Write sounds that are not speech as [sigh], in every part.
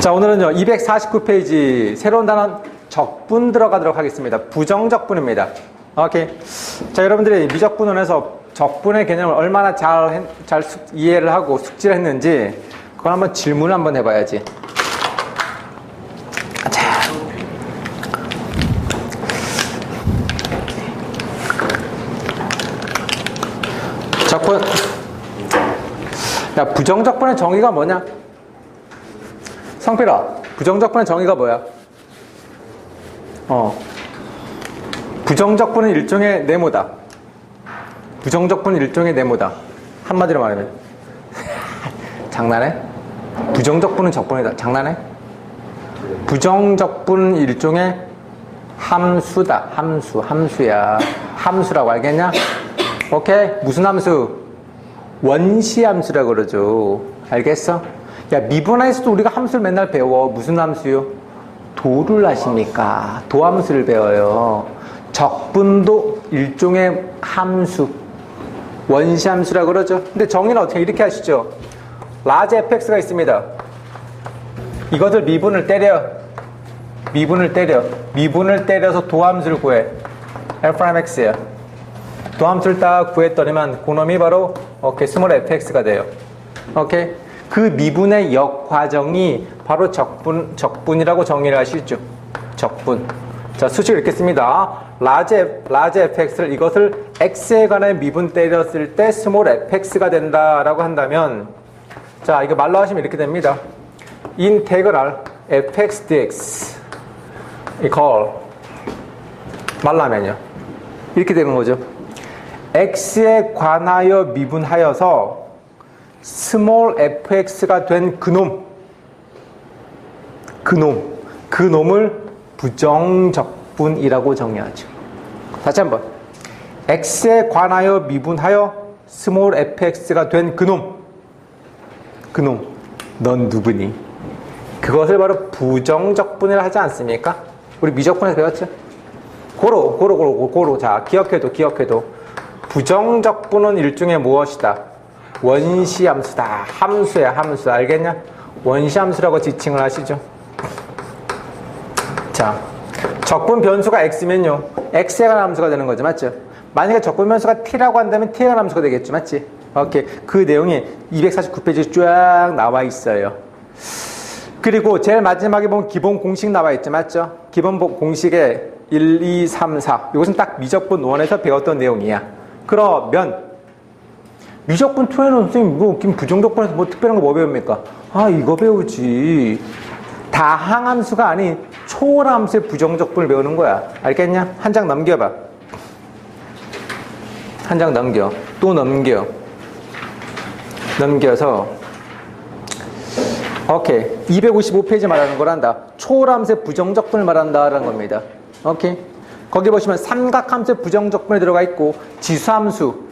자, 오늘은요, 249페이지 새로운 단어 적분 들어가도록 하겠습니다. 부정적분입니다. 오케이. 자, 여러분들이 미적분원에서 적분의 개념을 얼마나 잘, 했- 잘 숙- 이해를 하고 숙지를 했는지, 그걸 한번 질문을 한번 해봐야지. 자. 적분. 야, 부정적분의 정의가 뭐냐? 성필아, 부정적분의 정의가 뭐야? 어. 부정적분은 일종의 네모다. 부정적분은 일종의 네모다. 한마디로 말하면. [laughs] 장난해? 부정적분은 적분이다. 장난해? 부정적분은 일종의 함수다. 함수, 함수야. 함수라고 알겠냐? 오케이? 무슨 함수? 원시함수라고 그러죠. 알겠어? 야, 미분에서도 우리가 함수를 맨날 배워. 무슨 함수요? 도를 아십니까? 도함수를 배워요. 적분도 일종의 함수. 원시함수라고 그러죠. 근데 정의는 어떻게 이렇게 하시죠? 라지 fx가 있습니다. 이것을 미분을 때려. 미분을 때려. 미분을 때려서 도함수를 구해. f'x야. 도함수를 딱 구했더니만 그놈이 바로 오케이 스몰 fx가 돼요. 오케이 그 미분의 역 과정이 바로 적분 적분이라고 정의를 하시죠. 적분. 자 수식 읽겠습니다. 라지 라지 fx를 이것을 x에 관한 미분 때렸을 때 스몰 fx가 된다라고 한다면 자 이거 말로 하시면 이렇게 됩니다. 인테그랄 fx dx 이퀄 말로 하면요 이렇게 되는 거죠. x에 관하여 미분하여서 스몰 fx가 된 그놈 그놈 그놈을 부정적분이라고 정의하죠. 다시 한번 x에 관하여 미분하여 스몰 fx가 된 그놈 그놈 넌 누구니? 그것을 바로 부정적분이라 하지 않습니까? 우리 미적분에서 배웠죠? 고로 고로 고로 고로 자 기억해도 기억해도 부정적분은 일종의 무엇이다? 원시 함수다. 함수야, 함수. 알겠냐? 원시 함수라고 지칭을 하시죠. 자, 적분 변수가 x면요. x에 관한 함수가 되는 거죠. 맞죠? 만약에 적분 변수가 t라고 한다면 t에 관한 함수가 되겠죠. 맞지? 오케이. 그 내용이 249페이지에 쫙 나와 있어요. 그리고 제일 마지막에 보면 기본 공식 나와 있죠. 맞죠? 기본 보- 공식에 1, 2, 3, 4. 이것은 딱 미적분 원에서 배웠던 내용이야. 그러면 미적분 2에는 선생님 뭐김 부정적분에서 뭐 특별한 거 뭐 배웁니까? 아 이거 배우지. 다 항함수가 아닌 초월함수의 부정적분을 배우는 거야. 알겠냐? 한 장 넘겨봐. 한 장 넘겨. 또 넘겨. 넘겨서 오케이. 255페이지 말하는 거란다. 초월함수의 부정적분을 말한다라는 겁니다. 오케이. 거기 보시면 삼각함수의 부정적분이 들어가 있고 지수함수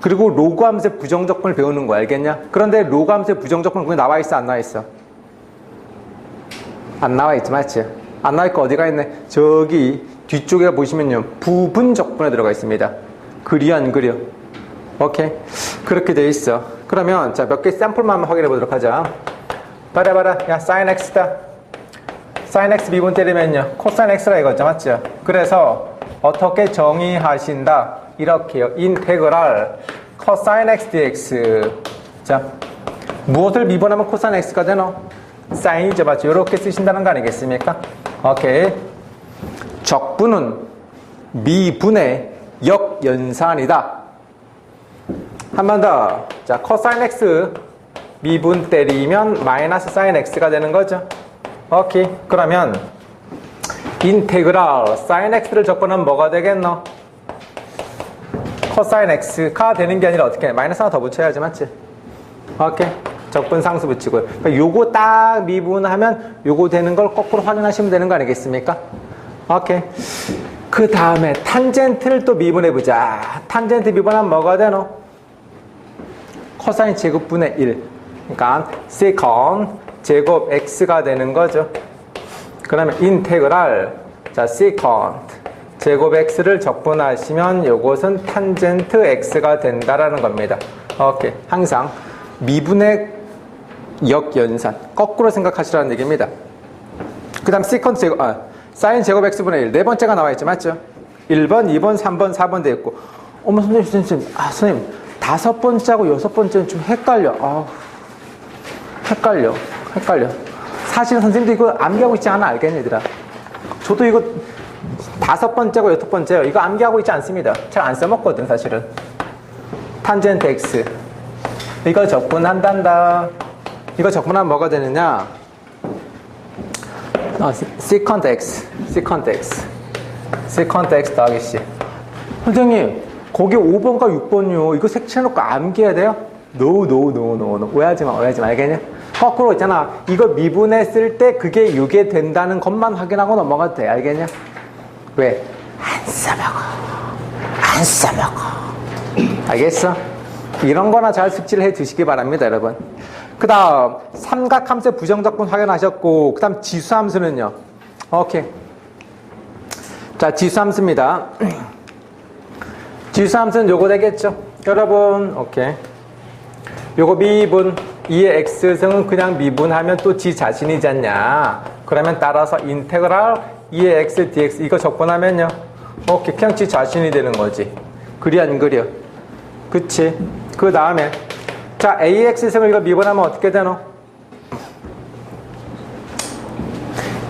그리고 로그 함수의 부정적분을 배우는 거 알겠냐? 그런데 로그 함수의 부정적분은 거기 나와 있어 안 나와 있어? 안 나와 있지 맞지? 안 나와 있고 어디가 있네? 저기 뒤쪽에 보시면요 부분적분에 들어가 있습니다. 그려 안 그려? 오케이 그렇게 돼 있어. 그러면 자 몇 개 샘플만 확인해 보도록 하자. 봐라 봐라 야 사인 x다. 사인 x 미분 때리면요 코사인 x라 이거죠 맞죠? 그래서 어떻게 정의하신다? 이렇게요 인테그랄 코사인 x dx 자 무엇을 미분하면 코사인 x가 되노? 사인이죠 맞죠? 이렇게 쓰신다는 거 아니겠습니까? 오케이 적분은 미분의 역연산이다 한 번 더. 자, 코사인 x 미분 때리면 마이너스 사인 x가 되는 거죠. 오케이. 그러면 인테그랄 사인 x를 적분하면 뭐가 되겠노? 코사인 x가 되는 게 아니라 어떻게 해? 마이너스 하나 더 붙여야지 맞지? 오케이. 적분 상수 붙이고. 그러니까 요거 딱 미분하면 요거 되는 걸 거꾸로 확인하시면 되는 거 아니겠습니까? 오케이. 그 다음에 탄젠트를 또 미분해 보자. 탄젠트 미분하면 뭐가 되노? 코사인 제곱분의 1. 그러니까 세컨 제곱 x가 되는 거죠. 그러면 인테그랄 자 세컨 제곱 x를 적분하시면 이것은 탄젠트 x가 된다라는 겁니다. 오케이. 항상 미분의 역연산. 거꾸로 생각하시라는 얘기입니다. 그 다음 시컨트 제곱, 아, 사인 제곱 x분의 1. 네 번째가 나와 있죠. 맞죠? 1번, 2번, 3번, 4번 돼 있고. 어머, 선생님, 선생님. 아, 선생님. 다섯 번째하고 여섯 번째는 좀 헷갈려. 아 헷갈려. 헷갈려. 사실은 선생님도 이거 암기하고 있지 않아. 알겠니, 얘들아? 저도 이거 다섯 번째고 여섯 번째요. 이거 암기하고 있지 않습니다. 잘 안 써먹거든, 사실은. 탄젠트 x. 이거 적분한단다. 이거 적분하면 뭐가 되느냐? 어, 시컨트 x. 시컨트 x. 시컨트 x 더하기 c. 선생님, 거기 5번과 6번요. 이거 색칠해놓고 암기해야 돼요? 노, 노, 노, 노, 노. 오해하지 마, 오해하지 마. 알겠냐? 거꾸로 있잖아. 이거 미분했을 때 그게 6이 된다는 것만 확인하고 넘어가도 돼. 알겠냐? 왜? 안 써먹어. 안 써먹어. 알겠어? 이런 거나 잘 숙지를 해 두시기 바랍니다, 여러분. 그 다음, 삼각함수의 부정적분 확인하셨고, 그 다음 지수함수는요. 오케이. 자, 지수함수입니다. [clears throat] 지수함수는 요거 되겠죠? 여러분, 오케이. 요거 미분, 2의 x승은 그냥 미분하면 또 지 자신이지 않냐. 그러면 따라서 인테그랄 2의 x dx 이거 적분하면요. 그냥 지 자신이 되는 거지. 그리 안 그려? 그치? 그 다음에 자 ax승을 이거 미분하면 어떻게 되노?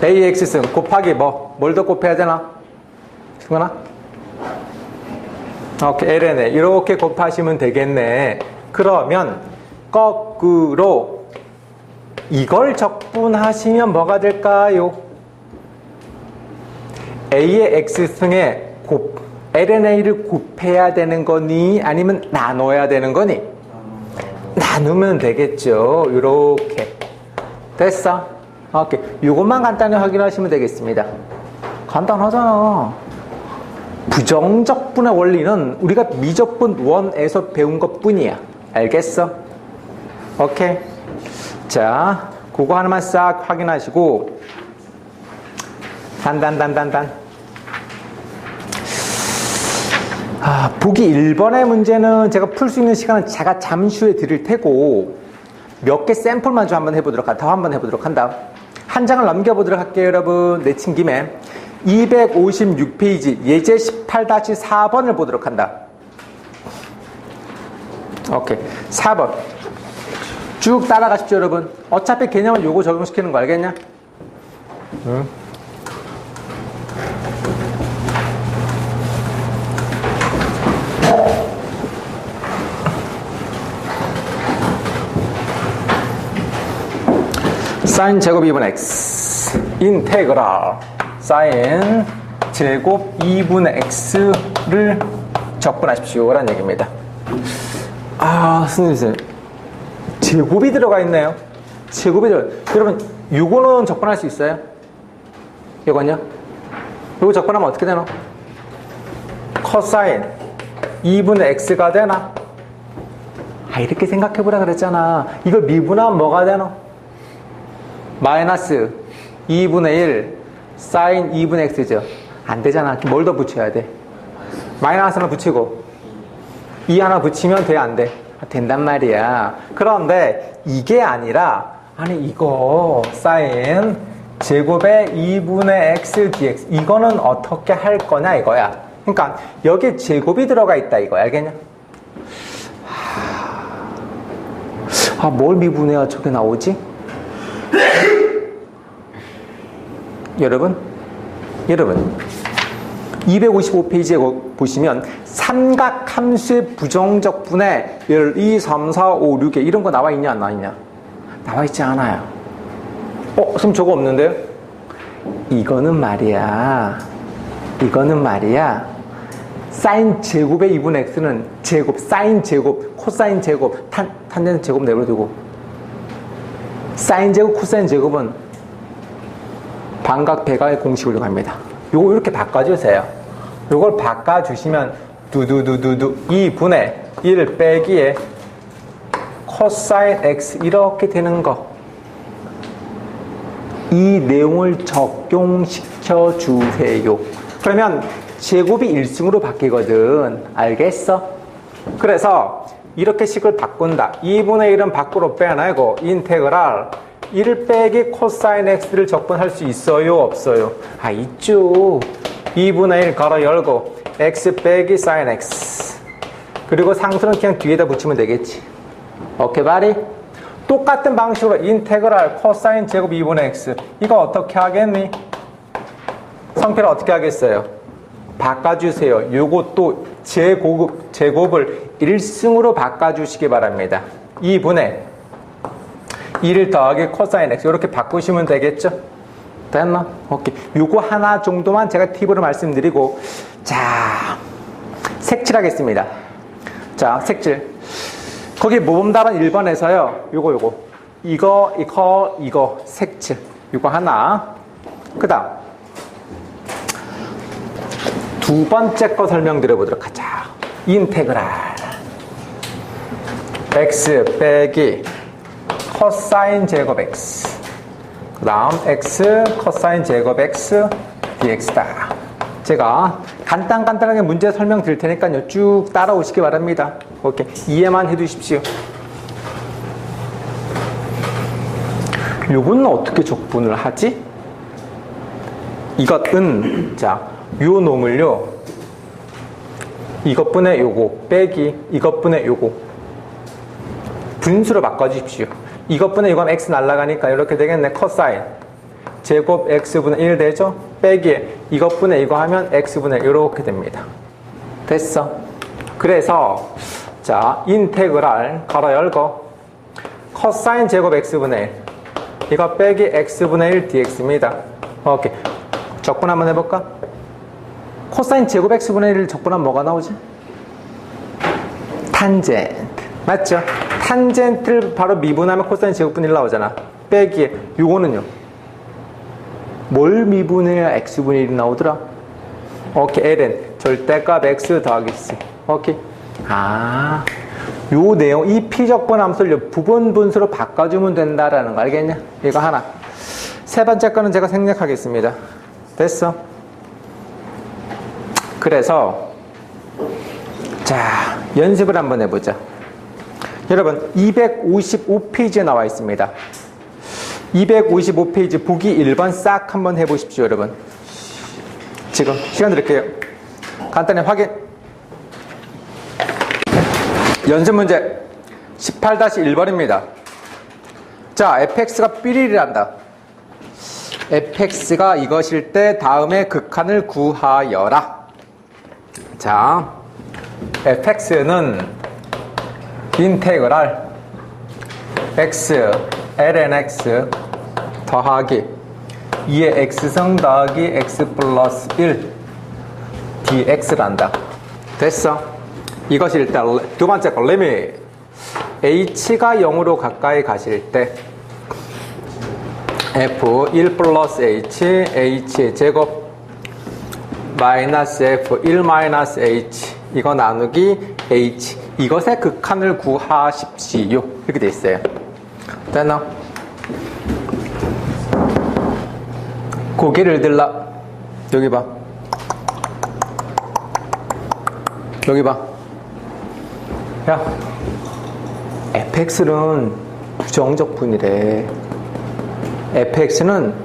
ax승 곱하기 뭐? 뭘 더 곱해야 되나? 승관아? 오케이, ln에 이렇게 곱하시면 되겠네. 그러면 거꾸로 이걸 적분하시면 뭐가 될까요? A의 x승에 곱 lna를 곱해야 되는 거니 아니면 나눠야 되는 거니? 나누면 되겠죠. 이렇게 됐어. 오케이. 이것만 간단히 확인하시면 되겠습니다. 간단하잖아. 부정적분의 원리는 우리가 미적분 원에서 배운 것 뿐이야. 알겠어? 오케이. 자, 그거 하나만 싹 확인하시고, 단단단단단. 아, 보기 1번의 문제는 제가 풀 수 있는 시간은 제가 잠시 후에 드릴 테고, 몇 개 샘플만 좀 한번 해보도록 한다. 더 한번 해보도록 한다. 한 장을 넘겨보도록 할게요, 여러분. 내친 김에. 256페이지 예제 18-4번을 보도록 한다. 오케이. 4번. 쭉 따라가십시오, 여러분. 어차피 개념은 요거 적용시키는 거 알겠냐? 응. 사인 제곱 2분 x 인테그랄 사인 제곱 2분의 x를 적분하십시오 라는 얘기입니다 아 선생님 제곱이 들어가 있네요 제곱이 들어 여러분 요거는 적분할 수 있어요? 이건요? 요거 적분하면 어떻게 되나? 코사인 2분의 x가 되나? 아 이렇게 생각해보라 그랬잖아 이걸 미분하면 뭐가 되나? 마이너스 2분의 1 사인 2분의 x죠. 안 되잖아. 뭘 더 붙여야 돼? 마이너스 하나 붙이고 2 하나 붙이면 돼? 안 돼? 아, 된단 말이야. 그런데 이게 아니라 아니 이거 사인 제곱의 2분의 x dx 이거는 어떻게 할 거냐 이거야. 그러니까 여기에 제곱이 들어가 있다 이거 알겠냐? 아, 뭘 미분해야 저게 나오지? 여러분, 여러분, 255페이지에 보시면 삼각함수의 부정적분에 1, 2, 3, 4, 5, 6에 이런 거 나와 있냐 안 나와 있냐? 나와 있지 않아요. 어, 그럼 저거 없는데요? 이거는 말이야. 이거는 말이야. 사인 제곱의 2분의 x는 제곱, 사인 제곱, 코사인 제곱, 탄, 탄젠트 제곱 내버려두고 사인 제곱, 코사인 제곱은 반각 배가의 공식으로 갑니다. 요거 이렇게 바꿔주세요. 요걸 바꿔주시면 두두두두두 2분의 1 빼기에 코사인 x 이렇게 되는 거. 이 내용을 적용시켜 주세요. 그러면 제곱이 1승으로 바뀌거든. 알겠어? 그래서 이렇게 식을 바꾼다. 2분의 1은 밖으로 빼내고 인테그랄 1 빼기 코사인 x를 적분할 수 있어요? 없어요? 아 있죠. 2분의 1 걸어 열고 x 빼기 사인 x 그리고 상수는 그냥 뒤에다 붙이면 되겠지. 오케이 바리? 똑같은 방식으로 인테그랄 코사인 제곱 2분의 x 이거 어떻게 하겠니? 성패를 어떻게 하겠어요? 바꿔주세요. 요것도 제곱, 제곱을 1승으로 바꿔주시기 바랍니다. 2분의 1 더하기 코사인 x 이렇게 바꾸시면 되겠죠? 됐나? 오케이. 요거 하나 정도만 제가 팁으로 말씀드리고 자 색칠하겠습니다. 자 색칠 거기 모범 답안 1번에서요 요거 요거 이거 이거 이거 색칠 요거 하나 그 다음 두 번째 거 설명드려보도록 하자. 인테그랄 x 빼기 코사인 제곱 x 그 다음 x 코사인 제곱 x dx다. 제가 간단간단하게 문제 설명 드릴 테니까요. 쭉 따라오시기 바랍니다. 오케이. 이해만 해두십시오. 요거는 어떻게 적분을 하지? 이것은 자, 요 놈을요. 이것분의 요거 빼기 이것분의 요거 분수로 바꿔 주십시오. 이것분의 이건 x 날라가니까 이렇게 되겠네. 코사인 제곱 x분의 1 되죠? 빼기 이것분의 이거 하면 x분의 이렇게 됩니다. 됐어. 그래서 자 인테그랄 가로 열고 코사인 제곱 x분의 1 이거 빼기 x분의 1 dx입니다. 오케이. 적분 한번 해볼까? 코사인 제곱 x분의 1을 적분하면 뭐가 나오지? 탄젠트. 맞죠? 탄젠트를 바로 미분하면 코사인 제곱분의 1 나오잖아. 빼기 요거는요. 뭘 미분해야 x분의 1이 나오더라? 오케이. ln 절대값 x 더하기 c. 오케이. 아. 요 내용, 이 피적분 함수를 부분 분수로 바꿔주면 된다라는 거 알겠냐? 이거 하나. 세 번째 거는 제가 생략하겠습니다. 됐어? 그래서 자 연습을 한번 해보자. 여러분 255페이지에 나와 있습니다. 255페이지 보기 1번 싹 한번 해보십시오, 여러분. 지금 시간 드릴게요. 간단히 확인. 연습 문제 18-1번입니다. 자, fx가 삐리리란다. fx가 이것일 때 다음에 극한을 구하여라. 자, fx는 인테그랄 x ln x 더하기 2의 x승 더하기 x 플러스 1 dx란다. 됐어. 이것이 일단 두 번째 거 리밋 h가 0으로 가까이 가실 때 f 1 플러스 h h 제곱 마이너스 f 1 마이너스 h 이거 나누기 h 이것의 극한을 구하십시오 이렇게 돼 있어요 됐나? 고개를 들라 여기 봐 여기 봐 야, fx는 부정적 분이래. fx는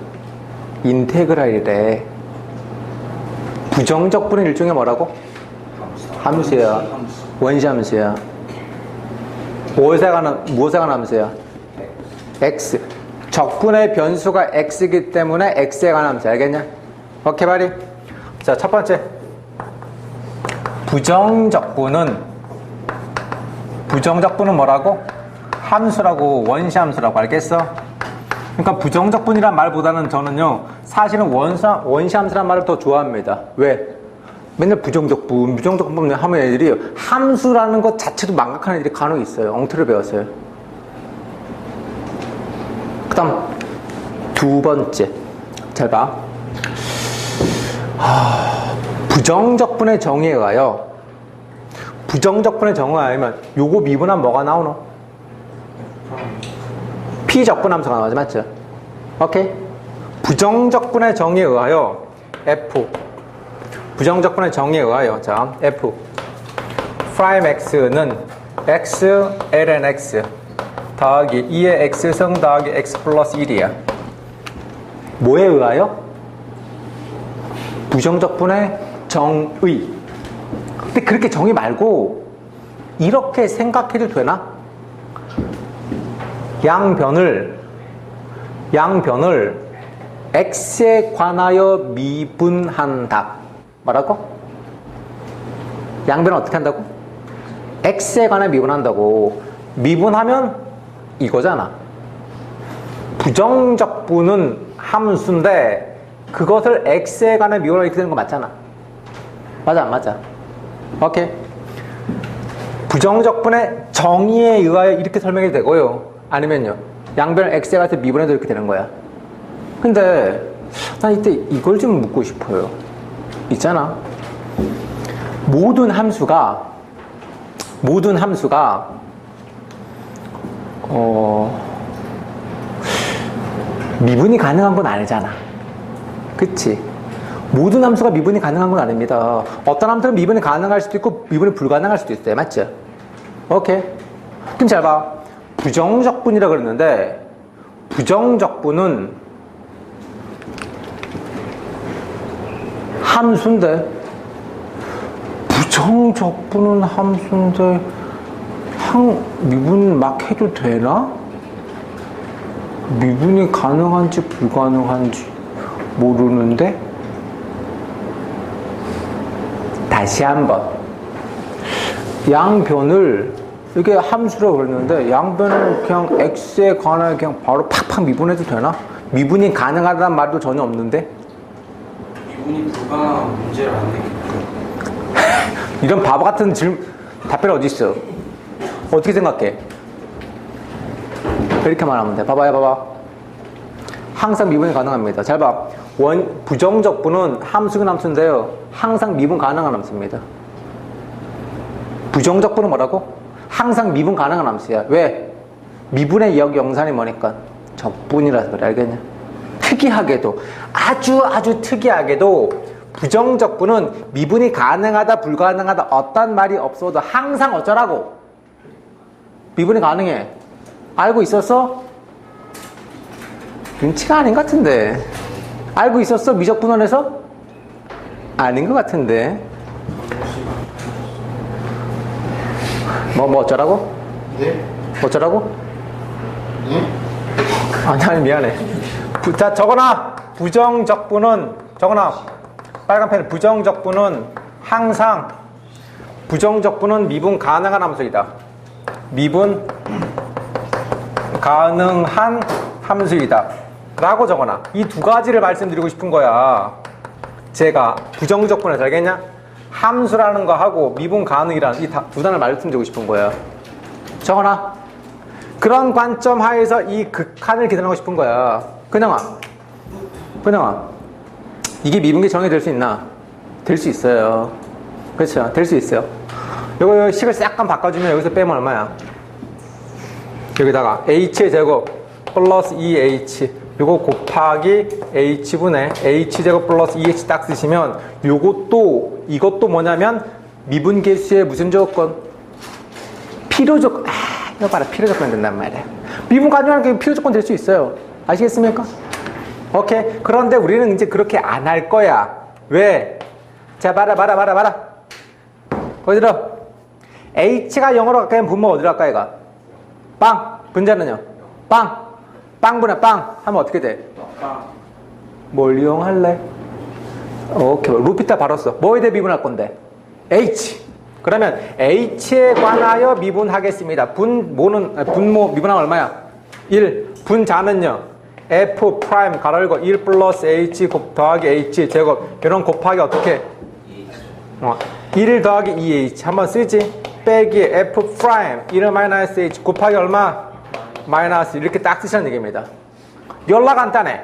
인테그랄이래. 부정적 분은 일종의 뭐라고? 함수야. 원시 함수야. 무엇에 관한, 무엇에 함수야? x. 적분의 변수가 x이기 때문에 x에 함수. 알겠냐? 오케이, 바리? 자, 첫 번째. 부정적분은 부정적분은 뭐라고? 함수라고 원시 함수라고 알겠어? 그러니까 부정적분이란 말보다는 저는요 사실은 원사, 원시 함수란 말을 더 좋아합니다. 왜? 맨날 부정적분, 부정적분 하면 애들이 함수라는 것 자체도 망각하는 애들이 간혹 있어요. 엉터리를 배웠어요. 그 다음 두 번째 잘 봐. 하, 부정적분의 정의에 가요. 부정적분의 정의에 하면 요거 미분하면 뭐가 나오노? 피적분 함수가 나오지 맞죠? 오케이? 부정적분의 정의에 의하여 f 부정적분의 정의에 의하여 자 f 프라임 x는 x ln x 더하기 2의 x승 더하기 x 플러스 1이야. 뭐에 의하여? 부정적분의 정의. 근데 그렇게 정의 말고 이렇게 생각해도 되나? 양변을 양변을 x에 관하여 미분한다. 뭐라고? 양변을 어떻게 한다고? x에 관해 미분한다고. 미분하면 이거잖아. 부정적분은 함수인데 그것을 x에 관해 미분하면 이렇게 되는 거 맞잖아. 맞아, 안 맞아? 오케이. 부정적분의 정의에 의하여 이렇게 설명이 되고요. 아니면요. 양변을 x에 관해서 미분해도 이렇게 되는 거야. 근데 난 이때 이걸 좀 묻고 싶어요. 있잖아. 모든 함수가 모든 함수가 어 미분이 가능한 건 아니잖아. 그치? 모든 함수가 미분이 가능한 건 아닙니다. 어떤 함수는 미분이 가능할 수도 있고 미분이 불가능할 수도 있어요. 맞죠? 오케이. 그럼 잘 봐. 부정적분이라 그랬는데 부정적분은 함수인데 부정적분은 함수인데 항 미분 막 해도 되나? 미분이 가능한지 불가능한지 모르는데 다시 한번 양변을 이게 함수라고 그랬는데 양변을 그냥 x에 관하여 그냥 바로 팍팍 미분해도 되나? 미분이 가능하다는 말도 전혀 없는데 이분이 불가능한 문제를 안 내겠고 이런 바보 같은 질문 답변 어디 있어? 어떻게 생각해? 이렇게 말하면 돼. 봐봐요, 봐봐. 항상 미분이 가능합니다. 잘 봐. 원 부정적 분은 함수긴 함수인데요. 항상 미분 가능한 함수입니다. 부정적 분은 뭐라고? 항상 미분 가능한 함수야. 왜? 미분의 역 영산이 뭐니까 적분이라서 그래. 알겠냐? 특이하게도 아주 아주 특이하게도 부정적분은 미분이 가능하다 불가능하다 어떤 말이 없어도 항상 어쩌라고 미분이 가능해 알고 있었어? 눈치가 아닌 것 같은데 알고 있었어? 미적분원에서? 아닌 것 같은데 뭐뭐 어쩌라고? 네? 어쩌라고? 네? 아니 아니 미안해. 부, 자 적어놔 부정적분은 적어놔 빨간 펜 부정적분은 항상 부정적분은 미분 가능한 함수이다. 미분 가능한 함수이다. 라고 적어놔. 이 두 가지를 말씀드리고 싶은 거야. 제가 부정적분을 알겠냐? 함수라는 거 하고 미분 가능이라는 이 두 단어를 말씀드리고 싶은 거야. 적어놔 그런 관점 하에서 이 극한을 계산하고 싶은 거야. 그냥아. 그냥아. 이게 미분계 정의 될 수 있나? 될 수 있어요. 그렇죠. 될 수 있어요. 이거 식을 약간 바꿔주면 여기서 빼면 얼마야? 여기다가 h의 제곱 플러스 2h 요거 곱하기 h분의 h제곱 플러스 2h 딱 쓰시면 요것도 이것도 뭐냐면 미분계수의 무슨 조건? 필요 조건. 아, 이거 봐라. 필요 조건 된단 말이야. 미분 가능한 게 필요 조건 될 수 있어요. 아시겠습니까? 오케이. 그런데 우리는 이제 그렇게 안 할 거야. 왜? 자, 봐라, 봐라, 봐라, 봐라. 들어. H가 0으로 가까이면 분모 어디로 갈까, 얘가? 빵. 분자는요? 빵. 빵분의 빵. 하면 어떻게 돼? 뭘 이용할래? 오케이. 루피타 바로 써. 뭐에 대해 미분할 건데? H. 그러면 H에 관하여 미분하겠습니다. 분, 모는, 아, 분모, 미분하면 얼마야? 1. 분자는요? F 프라임 가로 열고 1 플러스 H 곱 더하기 H 제곱. 이런 곱하기 어떻게? 어, 1 더하기 2H. 한번 쓰지? 빼기 F 프라임 1 마이너스 H 곱하기 얼마? 마이너스 이렇게 딱 쓰시는 얘기입니다. 연락 간단해.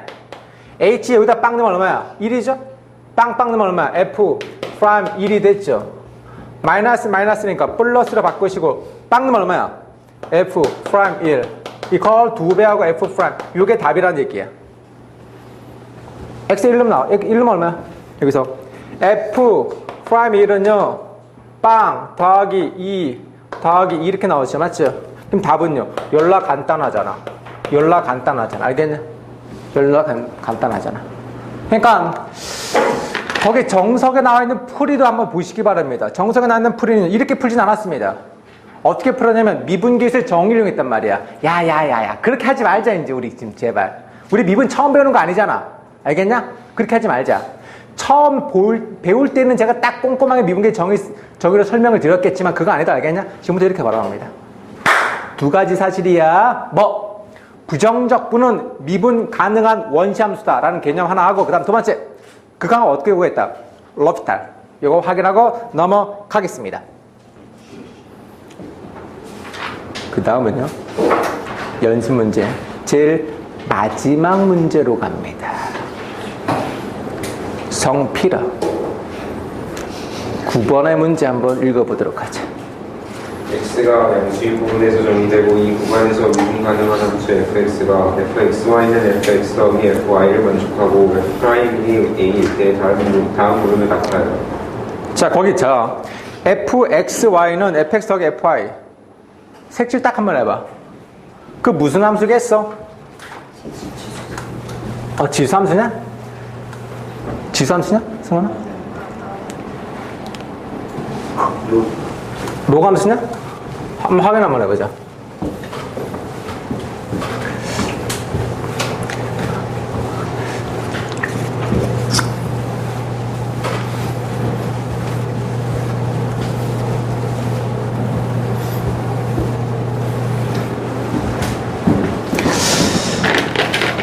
H 여기다 빵 넣으면 얼마야? 1이죠? 빵빵 넣으면 얼마야? F 프라임 1이 됐죠? 마이너스 마이너스니까 플러스로 바꾸시고 빵 넣으면 얼마야? F 프라임 1 이퀄 2배하고 F 프라임 이게 답이라는 얘기야. X 1름 나와. 1름 얼마야? 여기서 F 프라임 1은요. 빵 더하기 2 더하기 2 이렇게 나오죠. 맞죠? 그럼 답은요. 연락 간단하잖아. 연락 간단하잖아. 알겠냐? 간, 간단하잖아. 그러니까 거기 정석에 나와 있는 풀이도 한번 보시기 바랍니다. 정석에 나와 있는 풀이는 이렇게 풀진 않았습니다. 어떻게 풀었냐면 미분계수의 정의를 이용했단 말이야. 야야야야 그렇게 하지 말자 이제 우리 지금 제발. 우리 미분 처음 배우는 거 아니잖아. 알겠냐? 그렇게 하지 말자. 처음 볼, 배울 때는 제가 딱 꼼꼼하게 미분계 정의, 정의로 설명을 드렸겠지만 그거 아니다. 알겠냐? 지금부터 이렇게 바라봅니다. 두 가지 사실이야. 뭐 부정적분은 미분 가능한 원시함수다라는 개념 하나 하고 그 다음 두 번째 그 강을 어떻게 구했다? 러피탈. 이거 확인하고 넘어가겠습니다. 그 다음은요 연습 문제 제일 마지막 문제로 갑니다. 성필아 9번의 문제 한번 읽어보도록 하자. X가 양수인 부분에서 정의되고 이 구간에서 미분 가능한 함수 fx가 fxy는 fx 더하기 fy를 만족하고 f'이 a일 때 다음, 다음 물음을 같아요. 자, 거기 자, fxy는 fx 더하기 fy. 색칠 딱 한 번 해봐. 그 무슨 함수겠어? 어, 지수 함수냐? 지수 함수냐? 승원아? 로그 함수냐? 한번 확인 한번 해보자.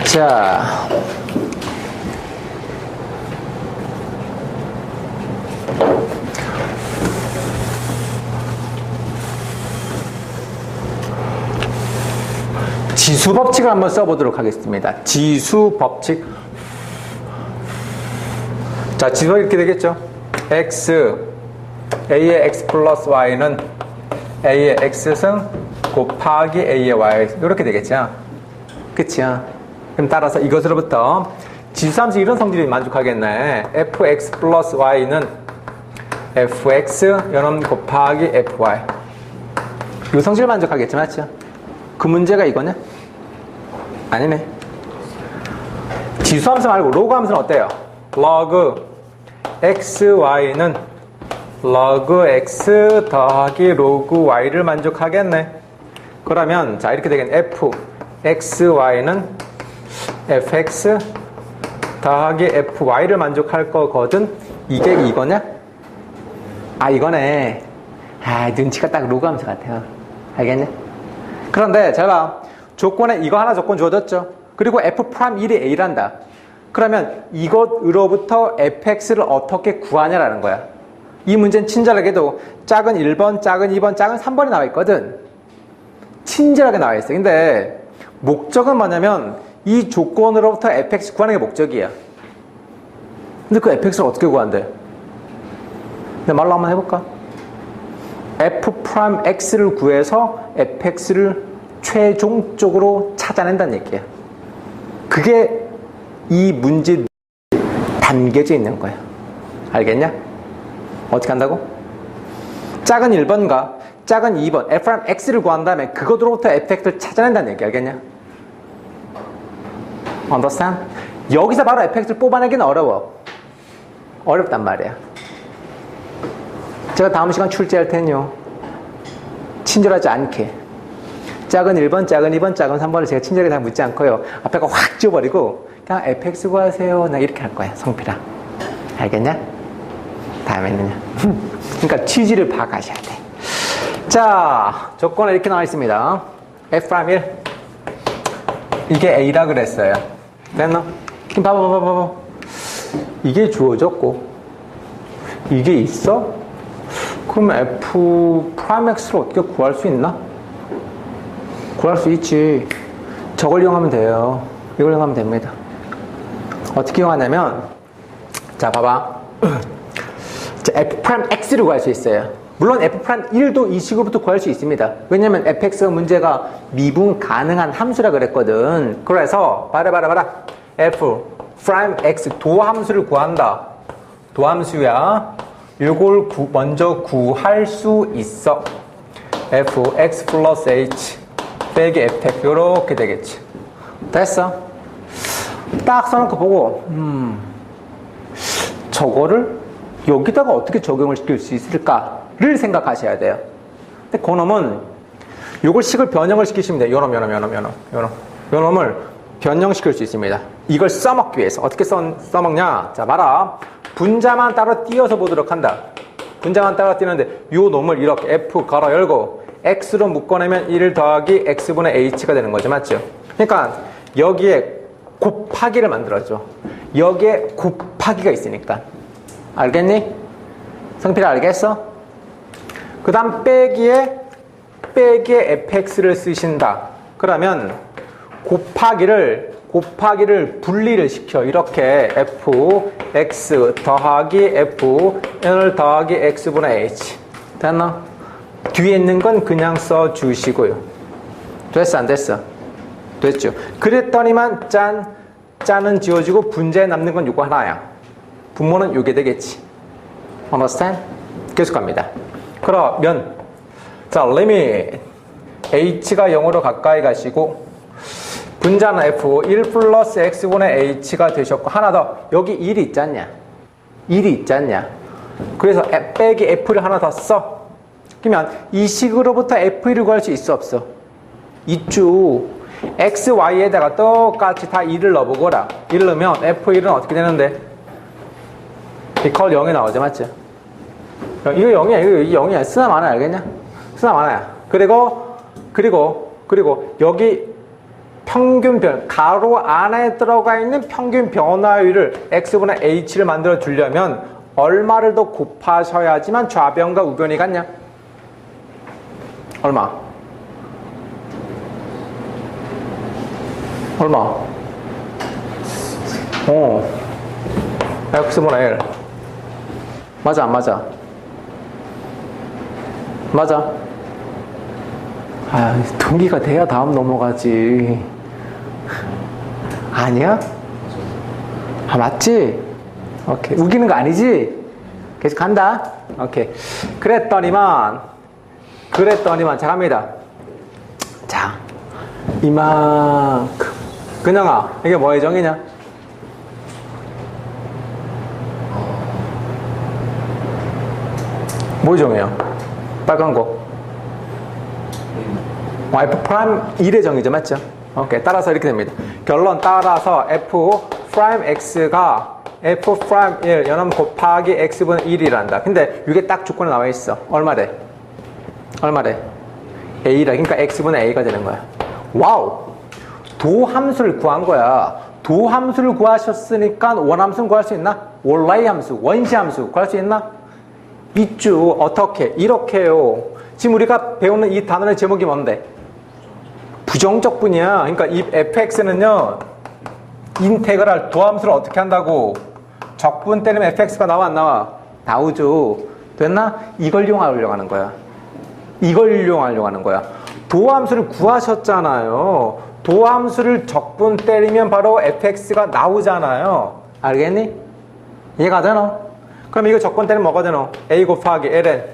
자. 지수 법칙을 한번 써보도록 하겠습니다. 지수 법칙. 자, 지수가 이렇게 되겠죠. x, a의 x 플러스 y는 a의 x승 곱하기 a의 y. 이렇게 되겠죠. 그치요? 그럼 따라서 이것으로부터 지수함수 이런 성질이 만족하겠네. fx 플러스 y는 fx 연원 곱하기 fy. 이 성질 만족하겠지, 맞죠? 그 문제가 이거냐? 아니네. 지수 함수 말고 로그 함수는 어때요? log xy는 log x 더하기 log y를 만족하겠네. 그러면 자 이렇게 되겠네. f xy는 fx 더하기 fy를 만족할 거거든. 이게 이거냐? 아 이거네. 아 눈치가 딱 로그 함수 같아요. 알겠냐? 그런데 제가 조건에 이거 하나 조건 주어졌죠. 그리고 f'1이 a란다. 그러면 이것으로부터 fx를 어떻게 구하냐라는 거야. 이 문제는 친절하게도 작은 1번, 작은 2번, 작은 3번이 나와 있거든. 친절하게 나와 있어. 근데 목적은 뭐냐면 이 조건으로부터 fx 구하는 게 목적이야. 근데 그 fx를 어떻게 구한대? 근데 말로 한번 해볼까? f'x를 구해서 fx를 최종적으로 찾아낸다는 얘기야. 그게 이 문제 담겨져 있는 거야. 알겠냐? 어떻게 한다고? 작은 1번과 작은 2번 f'x를 구한 다음에 그것으로부터 fx를 찾아낸다는 얘기 알겠냐? understand? 여기서 바로 fx를 뽑아내기는 어려워. 어렵단 말이야. 제가 다음 시간 출제할 테니요. 친절하지 않게. 작은 1번, 작은 2번, 작은 3번을 제가 친절하게 다 묻지 않고요. 앞에가 확 지워버리고 그냥 fx 구하세요. 나 이렇게 할 거야. 성필아. 알겠냐? 다음에는요. 그러니까 취지를 파악하셔야 돼. 자, 조건은 이렇게 나와 있습니다. f'1 이게 a라 그랬어요. 됐나? 그럼 봐봐, 봐봐, 봐봐. 이게 주어졌고 이게 있어? 그럼 f 프라임x를 어떻게 구할 수 있나? 구할 수 있지. 저걸 이용하면 돼요. 이걸 이용하면 됩니다. 어떻게 이용하냐면, 자, 봐봐. [clears throat] 자, f'x를 구할 수 있어요. 물론 f'1도 이 식으로부터 구할 수 있습니다. 왜냐면 fx 문제가 미분 가능한 함수라 그랬거든. 그래서, 봐라, 봐라, 봐라. f x 도함수를 구한다. 도함수야. 이걸 구- 먼저 구할 수 있어. f x 플러스 h 빼기 fx 이렇게 되겠지. 됐어? 딱 써놓고 보고 음 저거를 여기다가 어떻게 적용을 시킬 수 있을까를 생각하셔야 돼요. 근데 그 놈은 요걸 식을 변형을 시키시면 돼요. 요놈, 요놈, 요놈, 요놈, 요놈. 요놈을 변형시킬 수 있습니다. 이걸 써먹기 위해서. 어떻게 써, 써먹냐? 자, 봐라. 분자만 따로 띄어서 보도록 한다. 분자만 따로 띄는데 요 놈을 이렇게 F 걸어 열고 X로 묶어내면 1 더하기 X분의 H가 되는 거죠. 맞죠? 그러니까 여기에 곱하기를 만들어줘. 여기에 곱하기가 있으니까. 알겠니? 성필이 알겠어? 그 다음 빼기에 빼기에 fx를 쓰신다. 그러면 곱하기를 곱하기를 분리를 시켜 이렇게 f x 더하기 f 을 더하기 x분의 h 됐나? 뒤에 있는 건 그냥 써 주시고요. 됐어 안 됐어? 됐죠. 그랬더니만 짠 짠은 지워지고 분자에 남는 건 요거 하나야. 분모는 요게 되겠지. understand? 계속 갑니다. 그러면 자, limit h가 0으로 가까이 가시고 분자는 f 1 플러스 x분의 h가 되셨고 하나 더 여기 1이 있지 않냐? 1이 있지 않냐? 그래서 빼기 f를 하나 더 써. 그러면 이 식으로부터 f1을 구할 수 있어 없어? 있죠. x, y에다가 똑같이 다 2를 넣어보거라. 1 넣으면 f1은 어떻게 되는데? 이컬 0이 나오죠, 맞죠? 이거 0이야, 이거 0이야. 쓰나 마나 알겠냐? 쓰나 마나야. 그리고, 그리고, 그리고 여기 평균 변, 가로 안에 들어가 있는 평균 변화율을 x분의 h를 만들어 주려면 얼마를 더 곱하셔야지만 좌변과 우변이 같냐? 얼마? 얼마? 어. x분의 1. 맞아, 안 맞아? 맞아. 아, 동기가 돼야 다음 넘어가지. 아니야? 아, 맞지? 오케이. 우기는 거 아니지? 계속 간다. 오케이. 그랬더니만, 그랬더니만, 자, 갑니다. 자, 이만큼. 근영아, 이게 뭐의 정이냐? 뭐 정해요? 빨간 거. 어, f 프라임 1의 정의죠, 맞죠? 오케이. 따라서 이렇게 됩니다. 결론 따라서 f 프라임 x가 f 프라임 1 연함 곱하기 x분의 1이란다. 근데 이게 딱 조건에 나와 있어. 얼마래? 얼마래? a라. 그러니까 x분의 a가 되는 거야. 와우. 도 함수를 구한 거야. 도 함수를 구하셨으니까 원함수는 구할 수 있나? 원라이 함수, 원시 함수 구할 수 있나? 있죠. 어떻게? 이렇게요. 지금 우리가 배우는 이 단어의 제목이 뭔데? 부정적 분이야. 그러니까 이 fx는요. 인테그랄 도함수를 어떻게 한다고? 적분 때리면 fx가 나와 안 나와? 나오죠. 됐나? 이걸 이용하려고 하는 거야. 이걸 이용하려고 하는 거야. 도함수를 구하셨잖아요. 도함수를 적분 때리면 바로 fx가 나오잖아요. 알겠니? 이해가 되나? 그럼 이거 적분 때리면 뭐가 되노? a 곱하기 ln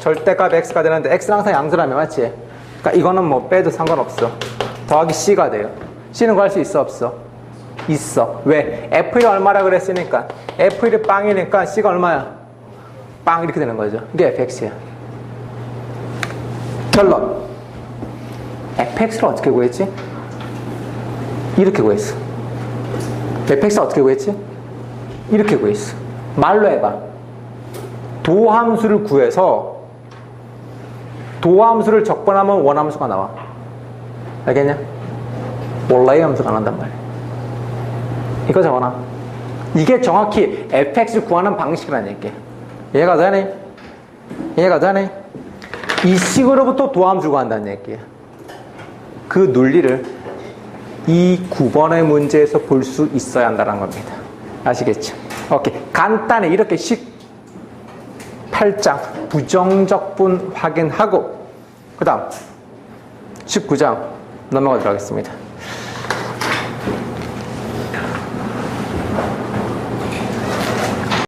절대값 x가 되는데 x는 항상 양수라며 맞지? 그러니까 이거는 뭐 빼도 상관없어. 더하기 c가 돼요. c는 구할 수 있어 없어? 있어. 왜? f1이 얼마라 그랬으니까 f1이 빵이니까 c가 얼마야? 빵 이렇게 되는 거죠. 이게 fx야. 결론. fx를 어떻게 구했지? 이렇게 구했어. fx 어떻게 구했지? 이렇게 구했어. 말로 해봐. 도함수를 구해서 도함수를 적분하면 원함수가 나와. 알겠냐? 원라이 함수가 나온단 말이야. 이거 적어놔. 이게 정확히 fx 구하는 방식이라는 얘기야. 이해가 되네? 이해가 되네? 이 식으로부터 도함수 구한다는 얘기야. 그 논리를 이 9번의 문제에서 볼 수 있어야 한다는 겁니다. 아시겠죠? 오케이. 간단히 이렇게 식 8장 부정적분 확인하고 그 다음 19장 넘어가도록 하겠습니다.